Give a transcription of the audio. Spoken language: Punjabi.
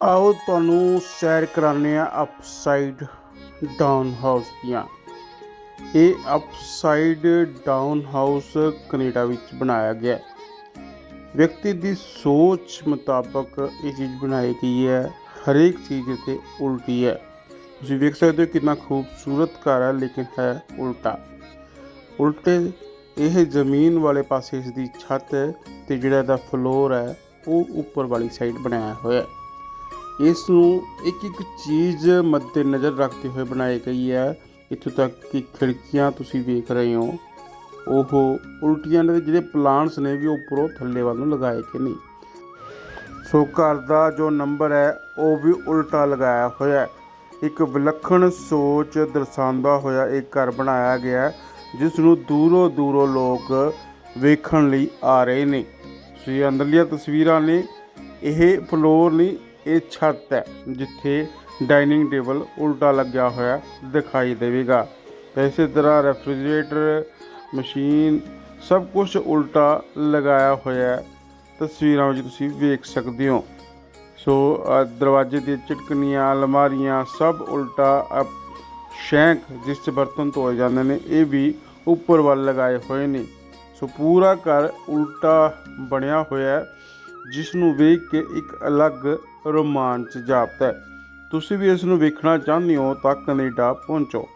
ਆਓ ਤੁਹਾਨੂੰ ਸੈਰ ਕਰਾਉਂਦੇ ਆ ਅਪਸਾਈਡ ਡਾਊਨ ਹਾਊਸ ਦੀਆਂ। ਇਹ ਅਪਸਾਈਡ ਡਾਊਨ ਹਾਊਸ ਕੈਨੇਡਾ ਵਿੱਚ ਬਣਾਇਆ ਗਿਆ ਵਿਅਕਤੀ ਦੀ ਸੋਚ ਮੁਤਾਬਕ ਇਹ ਚੀਜ਼ ਬਣਾਈ ਗਈ ਹੈ। ਹਰੇਕ ਚੀਜ਼ ਤੇ ਉਲਟੀ ਹੈ। ਤੁਸੀਂ ਵੇਖ ਸਕਦੇ ਹੋ ਕਿੰਨਾ ਖੂਬਸੂਰਤ ਘਰ ਹੈ, ਲੇਕਿਨ ਹੈ ਉਲਟਾ। ਉਲਟੇ ਇਹ ਜ਼ਮੀਨ ਵਾਲੇ ਪਾਸੇ ਇਸ ਦੀ ਛੱਤ ਹੈ ਤੇ ਜਿਹੜਾ ਇਹਦਾ ਫਲੋਰ ਹੈ, ਉਹ ਉੱਪਰ ਵਾਲੀ ਸਾਈਡ ਬਣਾਇਆ ਹੋਇਆ ਹੈ। ਇਸ ਨੂੰ ਇੱਕ ਇੱਕ ਚੀਜ਼ ਮੱਦੇ ਨਜ਼ਰ ਰੱਖਦੇ ਹੋਏ ਬਣਾਈ ਗਈ ਹੈ। ਇੱਥੋਂ ਤੱਕ ਕਿ ਖਿੜਕੀਆਂ ਤੁਸੀਂ ਵੇਖ ਰਹੇ ਹੋ। ਉਹ ਉਲਟੀਆਂ ਦੇ ਜਿਹੜੇ ਪਲਾਂਟਸ ਨੇ ਵੀ ਉਹ ਉੱਪਰੋਂ ਥੱਲੇ ਵੱਲ ਨੂੰ ਲਗਾਏ ਕਿ ਨਹੀਂ। ਸੋ ਘਰ ਦਾ ਜੋ ਨੰਬਰ ਹੈ, ਉਹ ਵੀ ਉਲਟਾ ਲਗਾਇਆ ਹੋਇਆ ਹੈ। ਇੱਕ ਵਿਲੱਖਣ ਸੋਚ ਦਰਸਾਉਂਦਾ ਹੋਇਆ ਇਹ ਘਰ ਬਣਾਇਆ ਗਿਆ ਜਿਸ ਨੂੰ ਦੂਰੋਂ ਦੂਰੋਂ ਲੋਕ ਵੇਖਣ ਲਈ ਆ ਰਹੇ ਨੇ। ਸੋ ਇਹ ਅੰਦਰਲੀਆਂ ਤਸਵੀਰਾਂ ਨੇ, ਇਹ ਫਲੋਰ ਨਹੀਂ ਇਹ ਛੱਤ ਹੈ ਜਿੱਥੇ ਡਾਈਨਿੰਗ ਟੇਬਲ ਉਲਟਾ ਲੱਗਿਆ ਹੋਇਆ ਦਿਖਾਈ ਦੇਵੇਗਾ। ਇਸੇ ਤਰ੍ਹਾਂ ਰੈਫਰੀਜਰੇਟਰ ਮਸ਼ੀਨ ਸਭ ਕੁਝ ਉਲਟਾ ਲਗਾਇਆ ਹੋਇਆ ਹੈ। ਤਸਵੀਰਾਂ ਵਿੱਚ ਤੁਸੀਂ ਵੇਖ ਸਕਦੇ ਹੋ। ਸੋ ਦਰਵਾਜ਼ੇ ਦੀਆਂ ਚਟਕਨੀਆਂ ਅਲਮਾਰੀਆਂ ਸਭ ਉਲਟਾ ਅ, ਸ਼ੈਂਕ ਜਿਸ 'ਚ ਬਰਤਨ ਧੋਏ ਜਾਂਦੇ ਨੇ ਇਹ ਵੀ ਉੱਪਰ ਵੱਲ ਲਗਾਏ ਹੋਏ ਨੇ। ਸੋ ਪੂਰਾ ਘਰ ਉਲਟਾ ਬਣਿਆ ਹੋਇਆ ਹੈ। ਜਿਸ ਨੂੰ ਵੇਖ ਕੇ ਇੱਕ ਅਲੱਗ ਰੋਮਾਂਚ ਜਾਪਦਾ ਹੈ। ਤੁਸੀਂ ਵੀ ਇਸ ਨੂੰ ਵੇਖਣਾ ਚਾਹੁੰਦੇ ਹੋ ਤਾਂ ਕੈਨੇਡਾ ਪਹੁੰਚੋ।